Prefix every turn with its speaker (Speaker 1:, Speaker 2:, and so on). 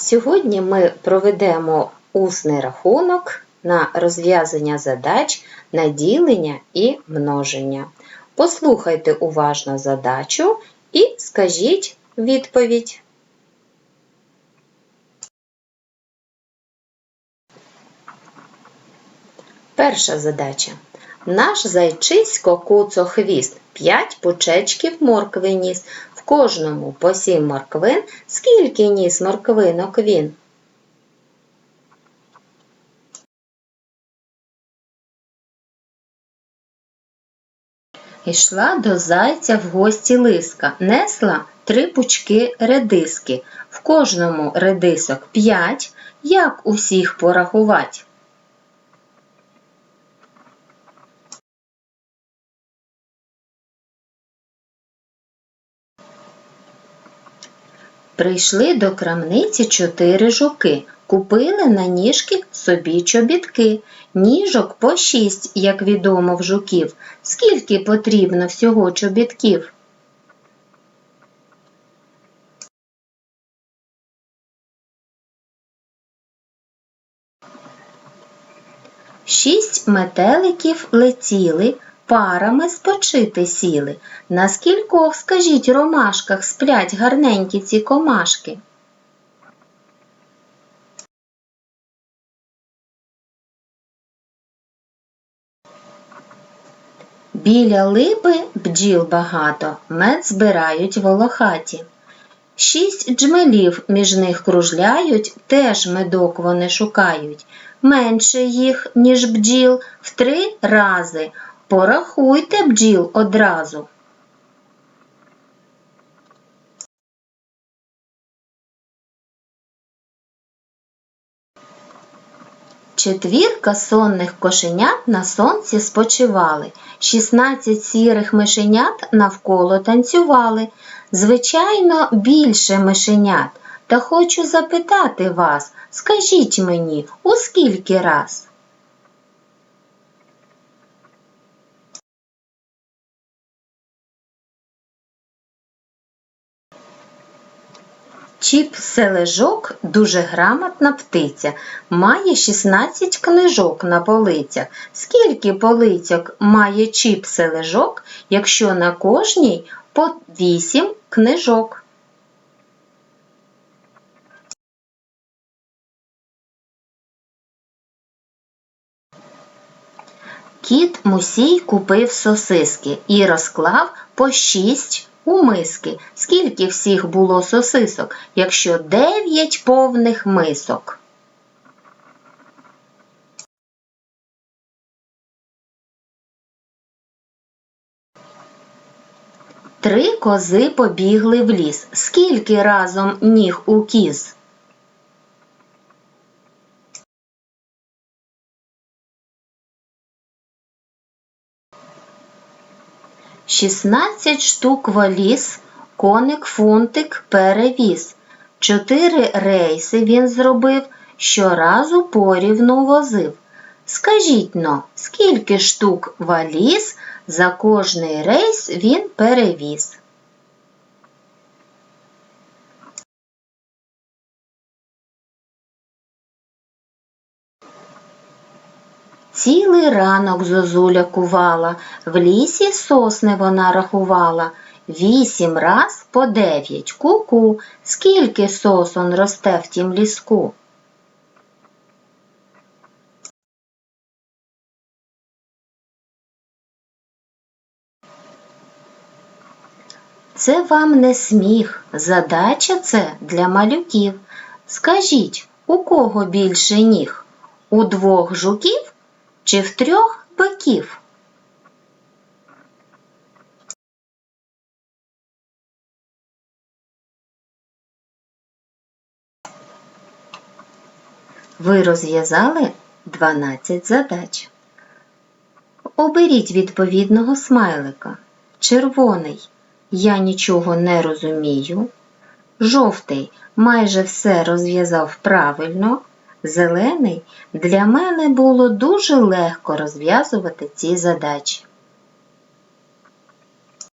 Speaker 1: Сьогодні ми проведемо усний рахунок на розв'язання задач на ділення і множення. Послухайте уважно задачу і скажіть відповідь. Перша задача. Наш зайчисько куцохвіст п'ять пучечків моркви ніс. Кожному по сім морквин. Скільки ніс морквинок він? Ішла до зайця в гості лиска, несла три пучки редиски. В кожному редисок п'ять. Як усіх порахувати? Прийшли до крамниці чотири жуки, купили на ніжки собі чобітки. Ніжок по шість, як відомо в жуків. Скільки потрібно всього чобітків? Шість метеликів летіли, парами спочити сіли. На скількох, скажіть, ромашках сплять гарненькі ці комашки? Біля липи бджіл багато, мед збирають волохаті. Шість джмелів між них кружляють, теж медок вони шукають. Менше їх, ніж бджіл, в три рази. Порахуйте бджіл одразу. Четвірка сонних кошенят на сонці спочивали, шістнадцять сірих мишенят навколо танцювали. Звичайно, більше мишенят. Та хочу запитати вас, скажіть мені, у скільки раз? Чіп сележок дуже грамотна птиця, має 16 книжок на полицях. Скільки полицьок має чіп сележок, якщо на кожній по 8 книжок? Кіт Мусій купив сосиски і розклав по 6 у миски. Скільки всіх було сосисок, якщо дев'ять повних мисок? Три кози побігли в ліс. Скільки разом ніг у кіз? Шістнадцять штук валіз, коник фунтик перевіз. Чотири рейси він зробив, щоразу порівну возив. Скажіть но, скільки штук валіз за кожний рейс він перевіз? Цілий ранок зозуля кувала, в лісі сосни вона рахувала. Вісім раз по дев'ять ку-ку, скільки сосон росте в тім ліску. Це вам не сміх, задача це для малюків. Скажіть, у кого більше ніг? У двох жуків чи в трьох биків? Ви розв'язали 12 задач. Оберіть відповідного смайлика. Червоний я нічого не розумію. Жовтий майже все розв'язав правильно. Зелений для мене було дуже легко розв'язувати ці задачі.